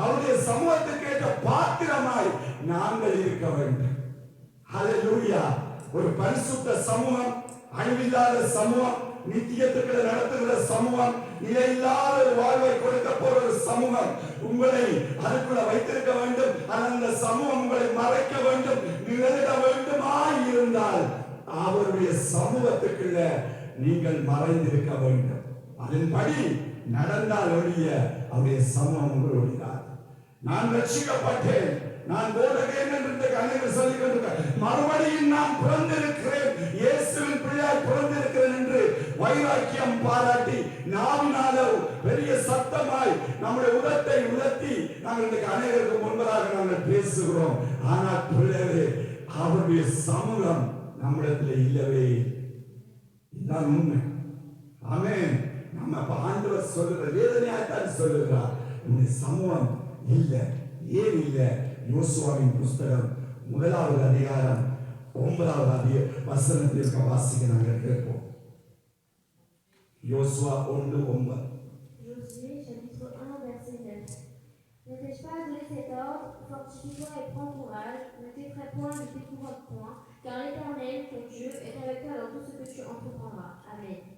அவருடைய சமூகத்துக்கு ஏற்ற பாத்திரமாய் நாங்கள் இருக்க வேண்டும். அலையூயா ஒரு பரிசுத்த சமூகம் அழிவில்லாத சமூகம் நித்தியத்துக்கு நடத்துகிற சமூகம் நிலையில்லாத ஒரு வாழ்வை கொடுக்க போற ஒரு சமூகம் உங்களை அதுக்குள்ள வைத்திருக்க வேண்டும். ஆனால் அந்த சமூகம் உங்களை மறைக்க வேண்டும் நிழலிட வேண்டுமா இருந்தால் அவருடைய சமூகத்துக்குள்ள நீங்கள் மறைந்திருக்க வேண்டும். அதன்படி நடந்தால் ஒழிய அவருடைய சமம் ஒழிந்தார் நான் ரட்சிக்கப்பட்டேன். நான் போதகேன் என்று அனைவர் சொல்லிக் கொண்டிருக்க மறுபடியும் நான் பிறந்திருக்கிறேன். இயேசுவின் பிள்ளையாய் பிறந்திருக்கிறேன் என்று வைராக்கியம் பாராட்டி நாவினால பெரிய சத்தமாய் நம்முடைய உதத்தை உதத்தி நாங்கள் இன்றைக்கு அனைவருக்கு முன்பதாக நாங்கள் பேசுகிறோம். ஆனால் பிள்ளைகளே அவருடைய சமூகம் நம்மிடத்தில் இல்லவே இதுதான் உண்மை. ஆமேன். நம்ம அப்ப ஆண்டவர் சொல்லுற வேதனையாத்தான் சொல்லுகிறார் இந்த சமூகம் இல்ல ஏன் இல்ல யோசுவாவின் புஸ்தகம் முதலாவது அதிகாரம் ஒன்பதாவது அதிக வசனத்திற்கு வாசிக்க நாங்கள் கேட்போம் யோசுவா ஒன்று ஒன்பது Josué chapitre 1 verset 9. Ne t'ai-je pas donné cet ordre Fortifie-toi et prends courage, ne t'effraie point, ne t'épouvante point, car l'Éternel, ton Dieu, est avec toi dans tout ce que tu entreprendras. Amen.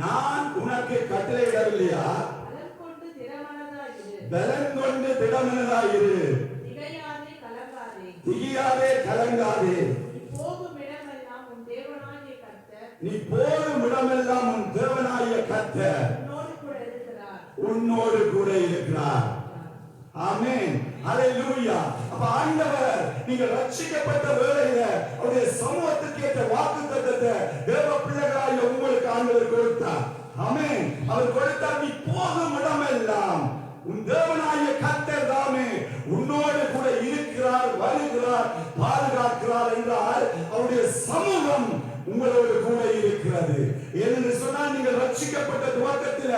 நான் உனக்கு கட்டளையிடவில்லையா? பலன் கொண்டு திடமனதாயிரு. திகையாதே கலங்காதே. நீ போகும் இடமெல்லாம் உன் கூட இருக்கிறார். உன்னோடு கூட இருக்கிறார். ஆமென். ஹalleluya. அப்ப ஆண்டவர் நீங்க ரட்சிக்கப்பட்ட வேளையில அவருடைய சமூகத்துக்கு ஏற்ற வாக்குத்தத்தத்தை தேவ பிள்ளைகளாகிய உங்களுக்கு ஆண்டவர் கொடுத்தார். ஆமென். அவர் கொடுத்தார் நீ போகும் இடமெல்லாம் உன் தேவனாகிய கர்த்தர் தாமே உன்னோடு கூட இருக்கிறார் வருகிறார் பாதுகாக்கிறார் என்றால் அவருடைய சமூகம் உங்களோடு கூட இருக்கிறது. என்று சொன்னால் நீங்கள் ரட்சிக்கப்பட்ட துவக்கத்தில்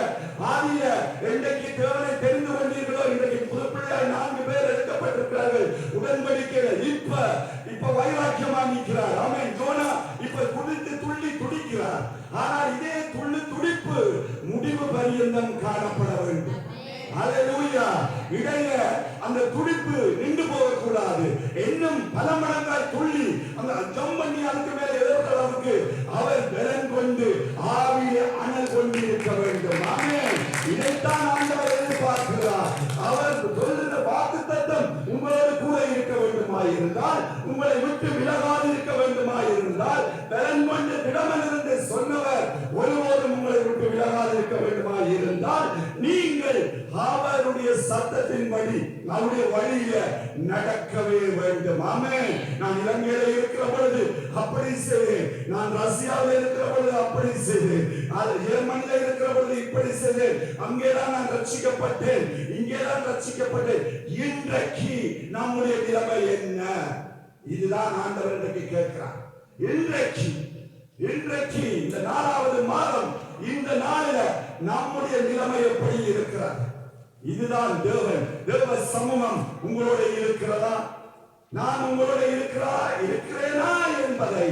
ஆதிய என்றைக்கு தேவனை தெரிந்து கொண்டீர்களோ இன்றைக்கு புதுப்பிள்ளை நான்கு பேர் எடுக்கப்பட்டிருக்கிறார்கள். உடன்படிக்கையில் இப்ப இப்ப வைராக்கியமா நிற்கிறார். ஆமென். ஜோனா இப்ப குடித்து துள்ளி துடிக்கிறார். ஆனால் இதே துள்ளு துடிப்பு முடிவு பரியந்தம் காணப்பட இடையில அந்த துடிப்பு நின்று போகக்கூடாது. இன்னும் பல மடங்காய் துள்ளி அந்த ஜம் பண்ணி அதுக்கு மேல எதிர்க்கிற அளவுக்கு அவர் பலன் கொண்டு ஆவிய அனல் கொண்டு இருக்க வேண்டும். ஆமென். இதைத்தான் ஆண்டவர் எதிர்பார்க்கிறார். அவர் சொல்லுகிற வாக்குத்தத்தம் உங்களோடு கூட இருக்க வேண்டுமாயிருந்தால் உங்களை விட்டு விலகாது சட்டத்தின்படி சத்தத்தின்படி அவருடைய வழியில நடக்கவே வேண்டும். ஆமே நான் இலங்கையில இருக்கிற பொழுது அப்படி செய்தேன். நான் ரஷ்யாவில் இருக்கிற பொழுது அப்படி செய்தேன். அது ஜெர்மனில இருக்கிற பொழுது இப்படி செய்தேன். அங்கேதான் நான் ரட்சிக்கப்பட்டேன். இங்கேதான் ரட்சிக்கப்பட்டேன். இன்றைக்கு நம்முடைய நிலைமை என்ன? இதுதான் ஆண்டவர் இன்றைக்கு கேட்கிறார். இன்றைக்கு இன்றைக்கு இந்த நாலாவது மாதம் இந்த நாளில நம்முடைய நிலைமை எப்படி இருக்கிறது? இதுதான் தேவன். தேவ சமூகம் உங்களோட இருக்கிறதா? நான் உங்களோட இருக்கிறா? இருக்கிறேனா என்பதை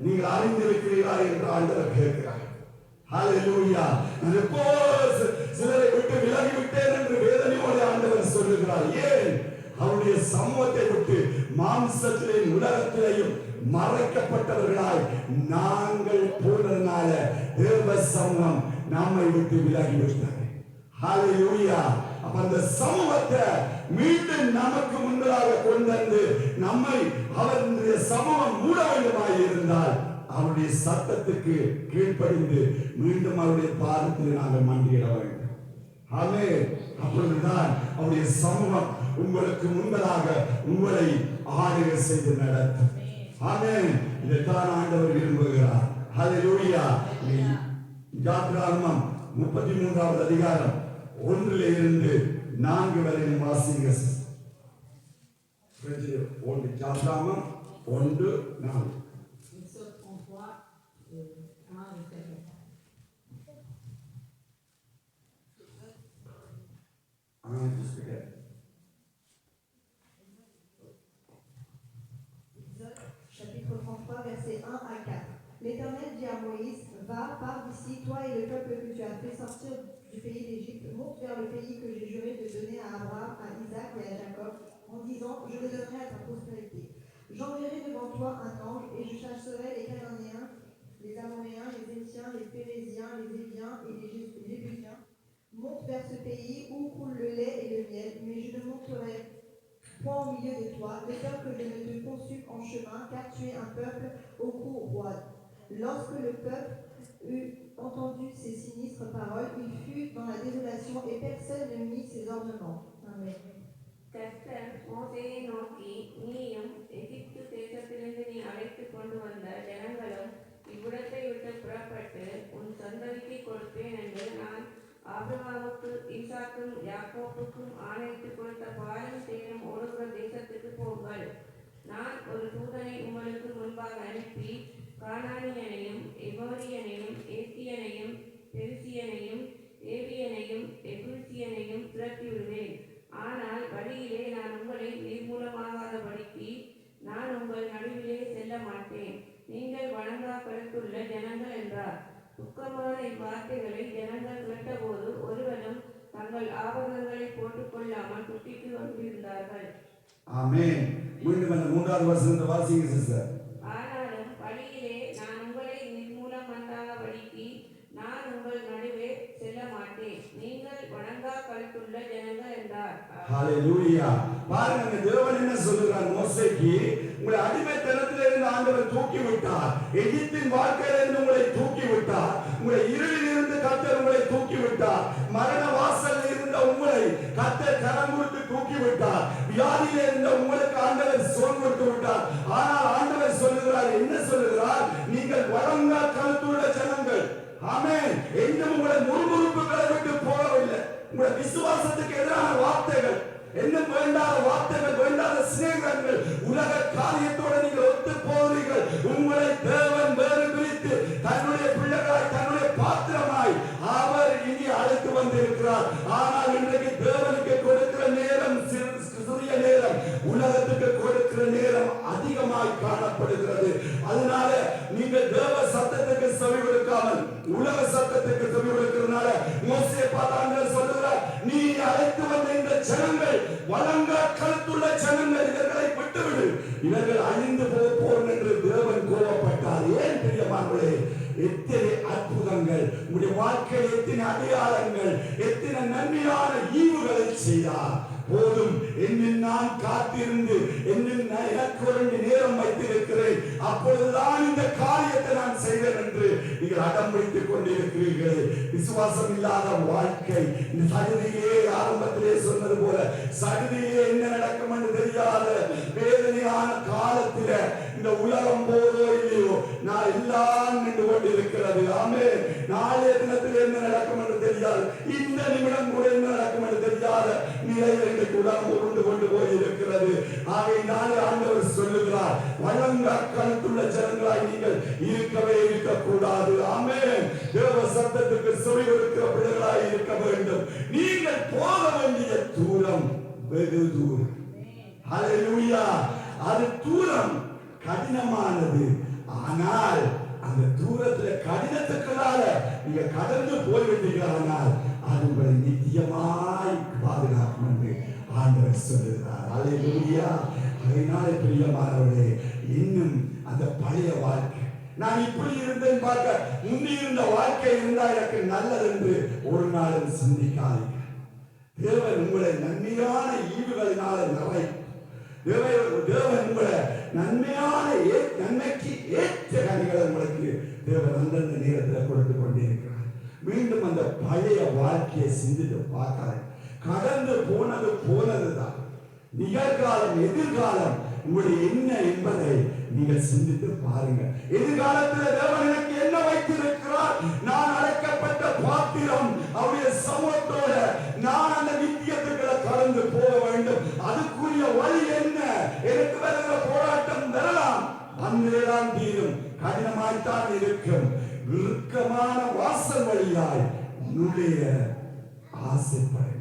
நீங்கள் அறிந்திருக்கிறீர்களா என்று ஆண்டவர் கேட்கிறார். சிலரை விட்டு விலகி விட்டேன் என்று வேதனையோடு ஆண்டவர் சொல்லுகிறார். ஏன்? அவருடைய சமூகத்தை விட்டு மாம்சத்திலேயும் உலகத்திலேயும் மறைக்கப்பட்டவர்களாய் நாங்கள் போனதுனால தேவ சமூகம் நம்மை விட்டு விலகி விட்டது ஹalleluya அப்ப அந்த சமூகத்தை மீண்டும் நமக்கு முன்பதாக கொண்டு வந்து நம்மை அவருடைய சமூகம் மூட வேண்டுமாய் இருந்தால் அவருடைய சத்தத்துக்கு கீழ்ப்படிந்து மீண்டும் அவருடைய பாதத்தில் நாங்கள் மண்டியிட வேண்டும். ஆமே. அப்பொழுதுதான் அவருடைய சமூகம் உங்களுக்கு முன்பதாக உங்களை ஆளுகை செய்து நடத்தும். ஆமே. இதைத்தான் ஆண்டவர் விரும்புகிறார். ஹalleluya யாத்ராகமம் முப்பத்தி மூன்றாவது அதிகாரம். ஒன்றில் இருந்து நான்கு வரை வாசிங்க பிரெஞ்சில் ஒன்று யாத்ராகமம் ஒன்று நான்கு Exode 33, euh, 1 jusqu'à 4. ஆ, just forget. Exode, chapitre 33, versets 1 à 4. L'Éternel dit à Moïse Va, pars toi et le peuple que tu as fait sortir du pays d'Égypte, monte vers le pays que j'ai juré de donner à Abraham, à Isaac et à Jacob, en disant, je le donnerai à ta postérité. J'enverrai devant toi un ange, et je chasserai les Cananéens, les Amoréens, les Étiens, les Pérésiens, les Éviens et les Jé- les Jébusiens. Monte vers ce pays où coule le lait et le miel, mais je ne monterai point au milieu de toi, de peur que je ne te consulte en chemin, car tu es un peuple au cou roide. Lorsque le peuple eut entendu ces sinistres paroles, il fut dans la désolation et personne ne mit ses ornements. Amen. கர்த்தர் மோசேயை நோக்கி நீயும் எகிப்து தேசத்திலிருந்து நீ அழைத்துக் கொண்டு வந்த ஜனங்களும் இவ்விடத்தை விட்டு புறப்பட்டு உன் சந்ததிக்கு கொடுப்பேன் என்று நான் ஆபிரகாமுக்கு ஈசாக்கும் யாக்கோப்புக்கும் ஆணையிட்டு கொடுத்த பாலும் தேனும் ஓடுகிற தேசத்துக்கு போங்கள் நான் ஒரு தூதனை உங்களுக்கு முன்பாக அனுப்பி கானானியனையும் எபோரியனையும் ஏத்தியனையும் பெருசியனையும் ஏவியனையும் எபூசியனையும் துரத்தி ஆனால் வழியிலே நான் உங்களை நிர்மூலமாகாதபடிக்கு நான் உங்கள் நடுவிலே செல்ல மாட்டேன் நீங்கள் வணங்கா கருத்துள்ள ஜனங்கள் என்றார். துக்கமான இவ்வார்த்தைகளை ஜனங்கள் கேட்டபோது ஒருவனும் தங்கள் ஆபரணங்களை போட்டுக்கொள்ளாமல் துட்டிக்கு கொண்டிருந்தார்கள். ஆமே மீண்டும் அந்த மூன்றாவது வருஷம் வாசிங்க சிஸ்டர் ஆனாலும் வழியிலே நான் உங்களை நிர்மூலம் பண்ணாதபடிக்கு நான் உங்கள் நடுவே செல்ல மாட்டேன் நீங்கள் வணங்கா கருத்துள்ள ஜனங்கள் என்றார் ஹalleluya பாருங்க தேவன் என்ன சொல்லுகிறார்? மோசைக்கு உங்களை அடிமைத்தனத்தில் இருந்து ஆண்டவர் தூக்கி விட்டார் எகிப்தின் வாழ்க்கையில இருந்து உங்களை அதிகமாய் காணப்படுகிறது. அதனால நீங்கள் தேவ சத்தத்துக்கு செவி கொடுக்காமல் உலக சத்தத்துக்கு செவி கொடுக்கிறதுனால மோசே பார்த்தாங்க சொல்லுகிறார் நீ அழைத்து வந்த இந்த ஜனங்கள் வழங்க கருத்துள்ள ஜனங்கள் இவர்களை விட்டுவிடு. இவர்கள் அழிந்து போக போறோம் என்று தேவன் கோபப்பட்டார். ஏன் பிரியமானவர்களே எத்தனை அற்புதங்கள் உங்களுடைய வாழ்க்கையில் எத்தனை அடையாளங்கள் எத்தனை நன்மையான ஈவுகளை செய்தார். போதும் என்னில் நான் காத்திருந்து என்னில் எனக்கு ஒரு நேரம் வைத்திருக்கிறேன் அப்பொழுதுதான் இந்த காரியத்தை நான் செய்வேன் என்று நீங்கள் அடம் வைத்துக் கொண்டிருக்கிறீர்கள். விசுவாசம் இல்லாத வாழ்க்கை. இந்த சடுதியே ஆரம்பத்திலே சொன்னது போல சடுதியே என்ன நடக்கும் என்று தெரியாத வேதனையான காலத்தில இந்த உலகம் போதோ இல்லையோ நான் எல்லாம் நின்று கொண்டிருக்கிறது. ஆமே நாளைய தினத்தில் என்ன நடக்கும் என்று தெரியாது. இந்த நிமிடம் கூட என்ன நடக்கும் என்று தெரியாத இல்லை என்று உலகம் உருண்டு கொண்டு போய் இருக்கிறது ஆகையினாலே ஆண்டவர் சொல்லுகிறார். வழங்க கருத்துள்ள ஜனங்களாய் நீங்கள் இருக்கவே இருக்கக்கூடாது. ஆமே தேவ சத்தத்துக்கு சுவை கொடுக்கிற பிள்ளைகளாய் இருக்க வேண்டும். நீங்கள் போக வேண்டிய தூரம் வெகு தூரம். ஹalleluya அது தூரம் கடினமானது. ஆனால் அந்த தூரத்துல கடினத்துக்குள்ளால நீங்க கடந்து போய் அது உங்களை சொல்லுகிறார் அலையா அதனால பிரியமானவர்களே இன்னும் அந்த பழைய வாழ்க்கை. நான் இப்படி இருந்தேன் பார்க்க முந்தி இருந்த வாழ்க்கை இருந்தா எனக்கு நல்லது என்று ஒரு நாளும் சிந்திக்காதீர்கள். தேவன் உங்களை நன்மையான ஈவுகளினால நிறை தேவன் தேவன் உங்களை நன்மையான ஏ- நன்மைக்கு ஏற்ற கனிகளை உங்களுக்கு தேவன் அந்தந்த நேரத்தில் கொடுத்து கொண்டிருக்கிறார். மீண்டும் அந்த பழைய வாழ்க்கையை சிந்தித்து பார்க்காதீங்க கடந்து போனது போனதுதான். நிகழ்காலம் எதிர்காலம் உங்களுடைய என்ன என்பதை நீங்கள் சிந்தித்து பாருங்க எதிர்காலத்தில் தேவன் எனக்கு என்ன வைத்திருக்கிறார்? நான் அழைக்கப்பட்ட பாத்திரம் அவருடைய சமூகத்தோட நான் அந்த நித்தியத்துக்களை கடந்து போக வேண்டும். அதுக்குரிய வழி என்ன? எனக்கு வருகிற போராட்டம் வரலாம். அன்றேதான் தீரும். கடினமாய்த்தான் இருக்கும். இறுக்கமான வாசல் வழியாய் உன்னுடைய ஆசைப்பட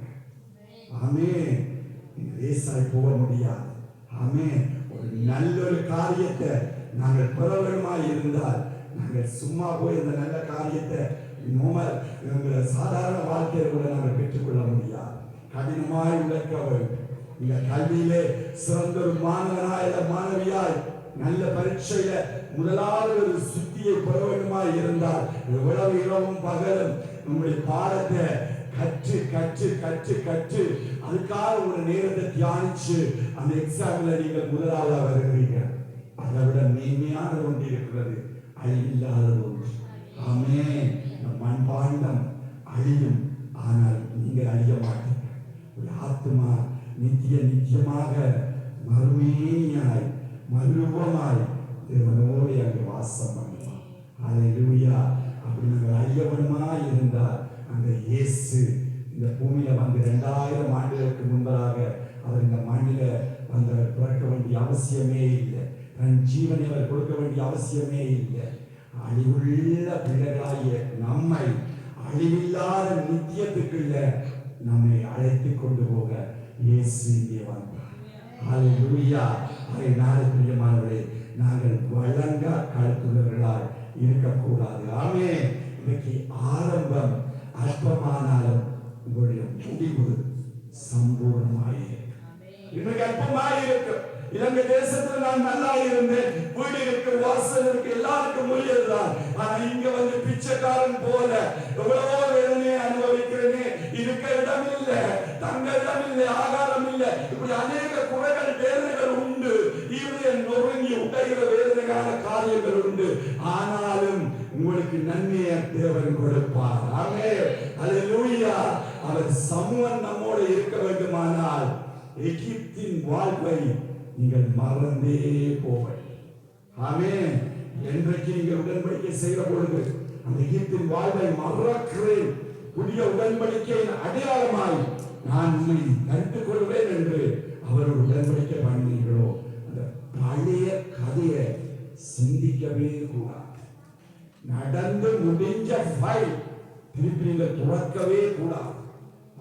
ஆமே லேசாய் போக முடியாது. ஆமே ஒரு நல்ல ஒரு காரியத்தை நாங்கள் பெற இருந்தால் நாங்கள் சும்மா போய் இந்த நல்ல காரியத்தை நோமல் சாதாரண வாழ்க்கையை கூட நாங்கள் பெற்றுக்கொள்ள முடியாது. கடினமாய் உழைக்க வேண்டும் இந்த கல்வியிலே சிறந்த ஒரு மாணவனாய் மாணவியாய் நல்ல பரீட்சையில முதலாவது ஒரு சுத்தியை பெற வேண்டுமாய் இருந்தால் எவ்வளவு இரவும் பகலும் நம்முடைய பாடத்தை கற்று கற்று கற்று கற்று. அதுக்காக ஒரு நேரத்தை தியானிச்சு அந்த எக்ஸாம்ல நீங்கள் முதலாவது வருகிறீங்க. அதை விட மேன்மையான ஒன்று இருக்கிறது. அழிவில்லாதது ஒன்று. ஆமே மண் பாண்டம் அழியும். ஆனால் நீங்கள் அழிய மாட்டீங்க ஒரு ஆத்மா நித்திய நித்தியமாக மறுமேனியாய் மறுரூபமாய் தேவனோடு அங்கு வாசம் பண்ணுவான் அதை அப்படி நாங்கள் அழியவனமாய் இருந்தால் அந்த இயேசு இந்த பூமியில வந்து ரெண்டாயிரம் ஆண்டுகளுக்கு முன்பதாக அவர் இந்த மண்ணில வந்து பிறக்க வேண்டிய அவசியமே இல்லை. தன் ஜீவனை அவர் கொடுக்க வேண்டிய அவசியமே இல்லை. அழிவுள்ள பிள்ளைகளாகிய நம்மை அழிவில்லாத நித்தியத்துக்குள்ள நம்மை அழைத்து கொண்டு போக இயேசு இங்கே வந்தார். ஹalleluya. அதை நாளை பிரியமானவரை நாங்கள் வழங்க கழுத்துள்ளவர்களாய் இருக்கக்கூடாது. ஆமே இன்னைக்கு ஆரம்பம் அற்பமானாலும் உங்களுடைய முடிவு சம்பூர்ணமாய் இன்றைக்கு அற்பமாய் இருக்கு இலங்கை தேசத்துல நான் நல்லா இருந்தேன் வீடு இருக்கு வாசல் இருக்கு எல்லாருக்கும் முடியதுதான் ஆனா இங்க வந்து பிச்சைக்காரன் போல எவ்வளவோ வேதனையை அனுபவிக்கிறேனே இருக்க இடம் இல்ல தங்க இடம் இல்லை ஆகாரம் இல்லை இப்படி அநேக குறைகள் வேதனைகள் உண்டு இவரை நொறுங்கி உடைகிற வேதனை வேதனையான காரியங்கள் உண்டு. ஆனாலும் உங்களுக்கு நன்மையை தேவன் கொடுப்பார். ஆமே அல்லேலூயா அவர் சமூகம் நம்மோடு இருக்க வேண்டுமானால் எகிப்தின் வாழ்வை நீங்கள் மறந்தே போவை ஆமே என்றைக்கு நீங்கள் உடன்படிக்கை செய்த பொழுது அந்த எகிப்தின் வாழ்வை மறக்கிறேன். புதிய உடன்படிக்கையின் அடையாளமாய் நான் உண்மை கண்டு கொள்வேன் என்று அவர் உடன்படிக்கை பண்ணீர்களோ? அந்த பழைய கதையை சிந்திக்கவே கூடாது. நடந்து முடிஞ்ச ஃபைல் திருப்பி துறக்கவே கூடாது.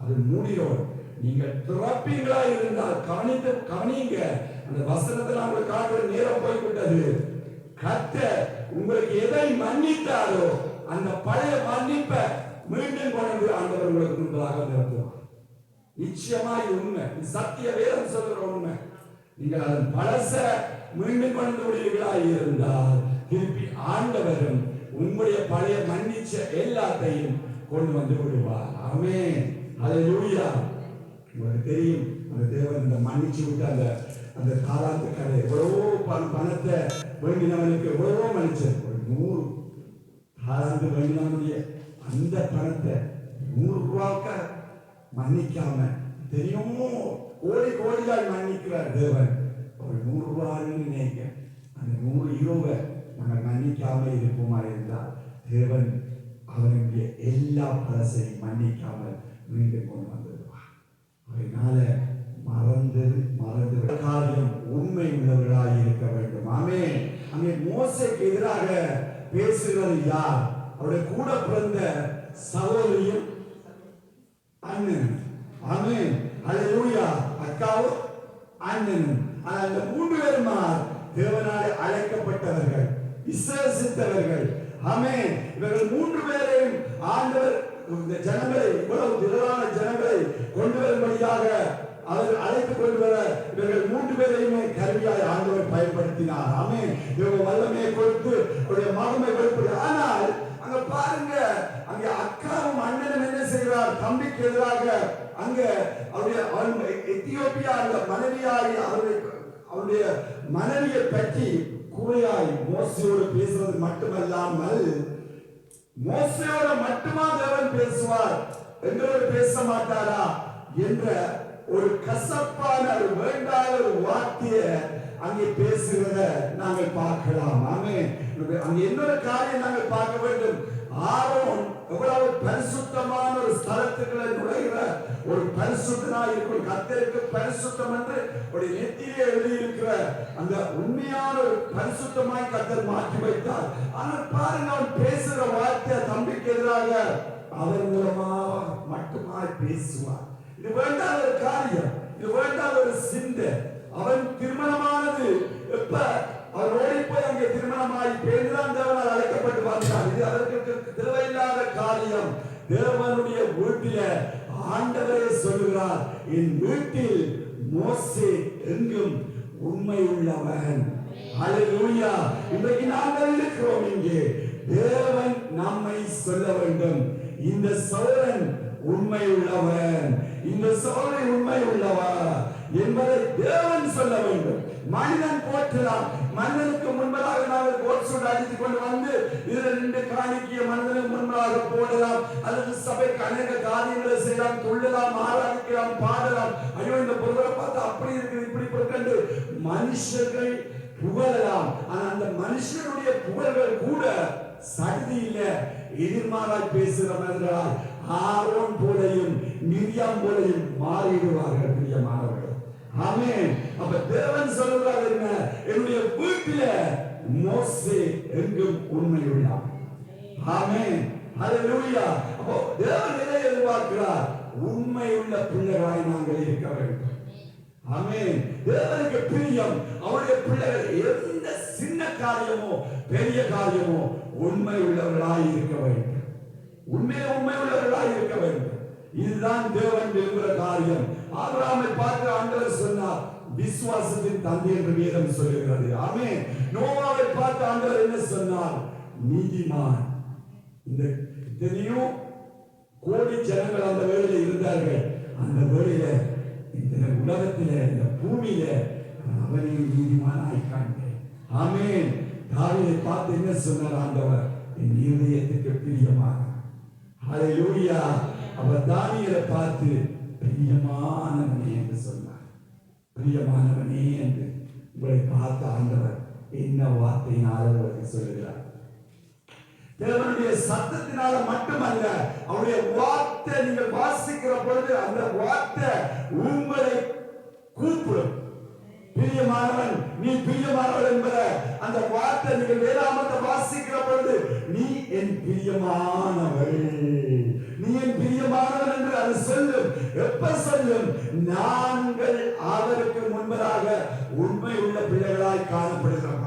அது மூடியோடு. நீங்கள் திறப்பீங்களா இருந்தால் கவனித்து கவனிங்க அந்த வசனத்தை நான் உங்களுக்கு காட்டுற நேரம் போய்விட்டது. கத்த உங்களுக்கு எதை மன்னித்தாரோ அந்த பழைய மன்னிப்பை மீண்டும் கொண்டு ஆண்டவர் உங்களுக்கு முன்பதாக நிறுத்துவார் நிச்சயமா உண்மை. சத்திய வேதம் சொல்ற உண்மை. நீங்கள் அதன் பழச மீண்டும் கொண்டு விடுவீர்களா இருந்தால் திருப்பி ஆண்டவரும் உங்களுடைய பழைய மன்னிச்ச எல்லாத்தையும் கொண்டு வந்து விடுவார். ஆமென். ஹalleluya உங்களுக்கு தெரியும் அந்த தேவன் இந்த மன்னிச்சு விட்ட அந்த அந்த காலாந்து கதை எவ்வளவோ பணத்தை வேண்டினவனுக்கு எவ்வளவோ மன்னிச்சது ஒரு நூறு காலாந்து வேண்டினவனுடைய அந்த பணத்தை நூறு ரூபாக்க மன்னிக்காம தெரியுமோ கோடி கோடியாய் மன்னிக்கிறார் தேவன். ஒரு நூறு ரூபாய்னு நினைக்க அந்த நூறு ஈரோவை நம்ம மன்னிக்காமல் இருப்போமா இருந்தால் தேவன் அவனுடைய எல்லா பழசையும் மன்னிக்காமல் மீண்டும் கொண்டு வந்துடுவார் அதனால மறந்து மறந்து காரியம் உண்மை உள்ளவர்களாக இருக்க வேண்டும். ஆமே அங்கே மோசைக்கு எதிராக பேசுகிறது யார்? அவருடைய கூட பிறந்த சகோதரியும் அண்ணன் ஆமென். அல்லேலூயா அக்காவும் அண்ணனும் ஆனால் இந்த மூன்று பேருமார் தேவனாலே அழைக்கப்பட்டவர்கள் விசுவசித்தவர்கள் ஆமே இவர்கள் மூன்று பேரையும் ஆண்டவர் இந்த ஜனங்களை இவ்வளவு திரளான ஜனங்களை கொண்டு வரும்படியாக அவர்கள் அழைத்து கொண்டு வர இவர்கள் மூன்று பேரையுமே கருவியாய் ஆண்டவர் பயன்படுத்தினார். ஆமே இவங்க வல்லமையை கொடுத்து அவருடைய மகமை கொடுப்பது ஆனால் அங்க பாருங்க அங்க அக்காவும் அண்ணனும் என்ன செய்கிறார் தம்பிக்கு எதிராக அங்க அவர் எத்தியோப்பியா அந்த மனைவியாய் அவருடைய அவருடைய மனைவியை பற்றி குறையாய் மோசையோடு பேசுவது மட்டுமல்லாமல் மோசையோட மட்டுமா தேவன் பேசுவார் எங்களோடு பேச மாட்டாரா என்ற ஒரு கசப்பான ஒரு வேண்டாத ஒரு வார்த்தையை அங்கே பேசுகிறத நாங்கள் பார்க்கலாம். ஆமே அங்கே இன்னொரு காரியம் நாங்கள் பார்க்க வேண்டும்? ஆரோன் எவ்வளவு பரிசுத்தமான ஒரு ஸ்தலத்துக்குள்ள நுழைகிற ஒரு பரிசுத்தனா இருக்கும். கத்திற்கு பரிசுத்தம் என்று ஒரு நெத்தியிலே எழுதியிருக்கிற அந்த உண்மையான ஒரு பரிசுத்தமாய் கத்தர் மாற்றி வைத்தார். ஆனால் பாருங்க அவன் பேசுகிற வார்த்தையை தம்பிக்கு எதிராக அவர் மூலமா மட்டுமாய் பேசுவார். இது வேண்டாத ஒரு காரியம் இது வேண்டாத ஒரு சிந்தை. அவன் திருமணமானது. எப்ப? அவர் ஓடி போய் அங்கே திருமணமாகி பெண்தான் தேவனால் அழைக்கப்பட்டு வந்தார். இது அதற்கு தேவையில்லாத காரியம். தேவனுடைய வீட்டில ஆண்டவரே சொல்லுகிறார் என் வீட்டில் மோசே எங்கும் உண்மை உள்ளவன். அலையூயா இன்றைக்கு நாங்கள் இருக்கிறோம் இங்கே. தேவன் நம்மை சொல்ல வேண்டும். இந்த சோழன் உண்மை உள்ளவன். இந்த சோழன் உண்மை உள்ளவா என்பதை தேவன் சொல்ல வேண்டும். மனிதன் போற்றலாம். மனிதனுக்கு முன்பதாக நாங்கள் கோட் சூட் அடித்துக் கொண்டு வந்து இதுல நின்று காணிக்கிய மனிதனுக்கு முன்பதாக போடலாம். அல்லது சபைக்கு அநேக காரியங்களை செய்யலாம் துள்ளலாம் ஆராதிக்கலாம் பாடலாம். ஐயோ இந்த பொருளை பார்த்து அப்படி இருக்குது இப்படி பொருட்கண்டு மனுஷர்கள் புகழலாம். ஆனா அந்த மனுஷனுடைய புகழ்கள் கூட சக்தி இல்ல. எதிர்மாறாய் பேசுகிறவர்களால் ஆரோன் போலையும் மிரியாம் போலையும் மாறிடுவார்கள் பிரியமானவர்கள். அப்ப தேவன் சொல்லுகிறார் என்ன? என்னுடைய வீட்டில மோசே எங்கும் உண்மையுள்ளார் உள்ளான் ஆமென். ஹalleluya. அப்போ தேவன் எதை எதிர்பார்க்கிறார்? உண்மையுள்ள பிள்ளைகளாய் நாங்கள் இருக்க வேண்டும். ஆமென். தேவனுக்கு பிரியம் அவருடைய பிள்ளைகள் எந்த சின்ன காரியமோ பெரிய காரியமோ உண்மை உள்ளவர்களாய் இருக்க வேண்டும். உண்மையில உண்மை உள்ளவர்களாய் இருக்க வேண்டும். இதுதான் தேவன் விரும்புகிற காரியம். ஆபிரகாமை பார்த்து ஆண்டவர் சொன்னார் விசுவாசத்தின் தந்தை என்று வேதம் சொல்லுகிறது. ஆமே நோவாவை பார்த்து ஆண்டவர் என்ன சொன்னார்? நீதிமான். இந்த எத்தனையோ கோடி ஜனங்கள் அந்த வேலையில இருந்தார்கள். அந்த வேலையில இந்த உலகத்தில இந்த பூமியில அவனையும் நீதிமானாய் காண்பேன். ஆமென். தாவியை பார்த்து என்ன சொன்னார் ஆண்டவர்? என் இருதயத்துக்கு பிரியமான யூரியா அவர் தானியலை பார்த்து பிரியமானவனே என்று சொன்னார். பிரியமானவனே என்று உங்களை பார்த்த ஆண்டவர் என்ன வார்த்தையினால் அவருக்கு சொல்லுகிறார். தேவனுடைய சத்தத்தினால மட்டுமல்ல அவருடைய வார்த்தை நீங்கள் வாசிக்கிற பொழுது அந்த வார்த்தை உங்களை கூப்பிடும். பிரியமானவன் நீ பிரியமானவன் என்பத அந்த வார்த்தை நீங்கள் வேதாமத்தை வாசிக்கிற பொழுது நீ என் பிரியமானவள். நீ என் பிரியமானவன் என்று அது சொல்லும். எப்ப சொல்லும்? நாங்கள் அவருக்கு முன்பதாக உண்மை உள்ள பிள்ளைகளாய் காணப்படுகிறோம்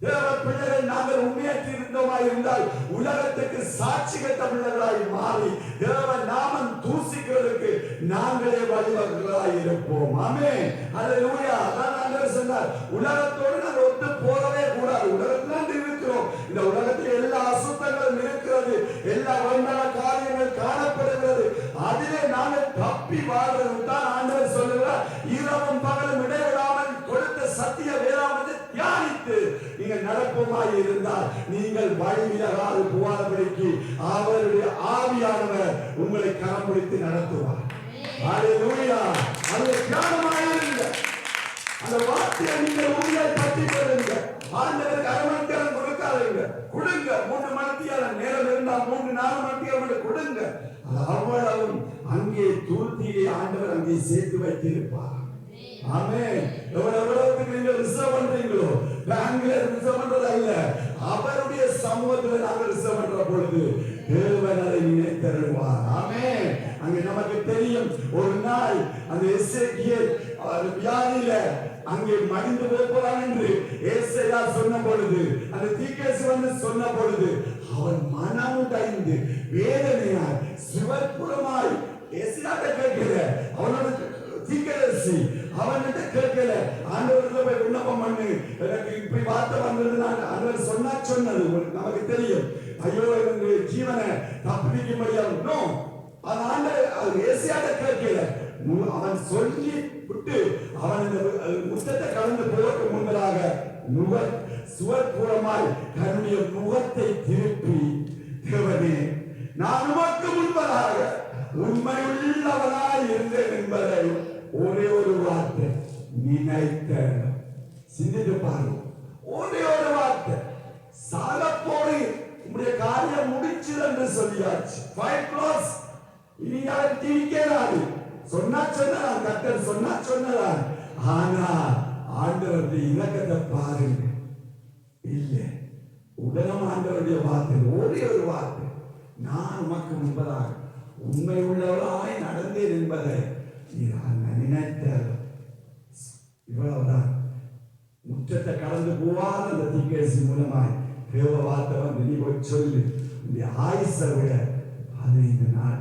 தேவ பிள்ளைகள் நாங்கள் உண்மையற்றி இருந்தோமா இருந்தால் உலகத்துக்கு சாட்சி கட்ட பிள்ளைகளாய் மாறி தேவ நாமம் தூசிக்கிறதுக்கு நாங்களே வழிவர்களாய் இருப்போம். ஆமே அல்லேலூயா அதான் நாங்கள் சொன்னார். உலகத்தோடு நாங்கள் ஒத்து போகவே கூடாது. உலகத்தில் இருக்கிறோம் இந்த உலக இருக்கிறது. எல்லா வந்தான காரியங்கள் காணப்படுகிறது. அதிலே நாங்கள் தப்பி வாழ்றது தான் ஆண்டவர் சொல்லுகிறார். இரவும் பகலும் இடைவிடாமல் கொடுத்த சத்திய வேளாமத்தை தியானித்து நீங்கள் நடப்பமாய் இருந்தால் நீங்கள் வழிவிலகாது புகாரபடிக்கு அவருடைய ஆவியானவர் உங்களை கரம் பிடித்து நடத்துவார். ஹalleluya. தியானமாயிருங்க அந்த வார்த்தையை நீங்கள் உங்களை பற்றி மூன்று நாள் மட்டும் நாலு கொடுங்க. அவ்வளவும் அங்கே துருத்தியிலே ஆண்டவர் அங்கே சேர்த்து வைத்திருப்பார். ஆமே எவ்வளவு எவ்வளவுக்கு நீங்க ரிசர்வ் பண்றீங்களோ? பேங்க்ல ரிசர்வ் பண்றது அல்ல அவருடைய சமூகத்துல நாங்க ரிசர்வ் பண்ற பொழுது தேவன் அதை நினைத்தருவார் ஆமே அங்க நமக்கு தெரியும் ஒரு நாள் அந்த எஸ்ஏகியல் வியாதியில அங்கே மடிந்து போகிறான் என்று ஏசையா சொன்ன பொழுது அந்த தீக்கேசு வந்து சொன்ன பொழுது அவன் மனமுடைந்து வேதனையாய் சிவற்புறமாய் ஏசியாட்ட கேட்கிற அவனோட தீக்கதரிசி. அவன்கிட்ட கேட்கல. ஆண்டவர்கிட்ட போய் விண்ணப்பம் பண்ணு. எனக்கு இப்படி வார்த்தை வந்தது நான் ஆண்டவர் சொன்னா சொன்னது. நமக்கு தெரியும். ஐயோ என்னுடைய ஜீவனை தப்பிக்கும்படியாக நோ அது ஆண்டவர் அது ஏசியாட்ட கேட்கல. அவன் சொல்லி விட்டு அவன் இந்த முத்தத்தை கலந்து போவதற்கு முன்பதாக நுகர் சுவர்பூரமாய் தன்னுடைய முகத்தை திருப்பி தேவனே நான் உமக்கு முன்பதாக உண்மையுள்ளவனாய் இருந்தேன் என்பதை ஒரே ஒரு வார்த்தை நினைத்த சிந்தித்து பாருங்க ஒரே ஒரு வார்த்தை சாக உங்களுடைய காரியம் முடிச்சது என்று சொல்லியாச்சு. ஃபைட் க்ளோஸ் இனி யாரும் ஜீவிக்கிறாரு சொன்னா சொன்னதான் கத்தர் சொன்னா சொன்னதான் ஆனா ஆண்டவருடைய இலக்கத்தை பாருங்க இல்லை. உடனம் ஆண்டவருடைய வார்த்தை ஒரே ஒரு வார்த்தை. நான் உமக்கு முன்பதாக உண்மை உள்ளவளாய் நடந்தேன் என்பதை நினைத்தார் இவ்வளவுதான். முற்றத்தை கடந்து போவாத அந்த தீக்கேசி மூலமாய் தேவ வார்த்தை வந்து நீ போய் சொல்லு. இந்த ஆயுசை விட பதினைந்து நாள்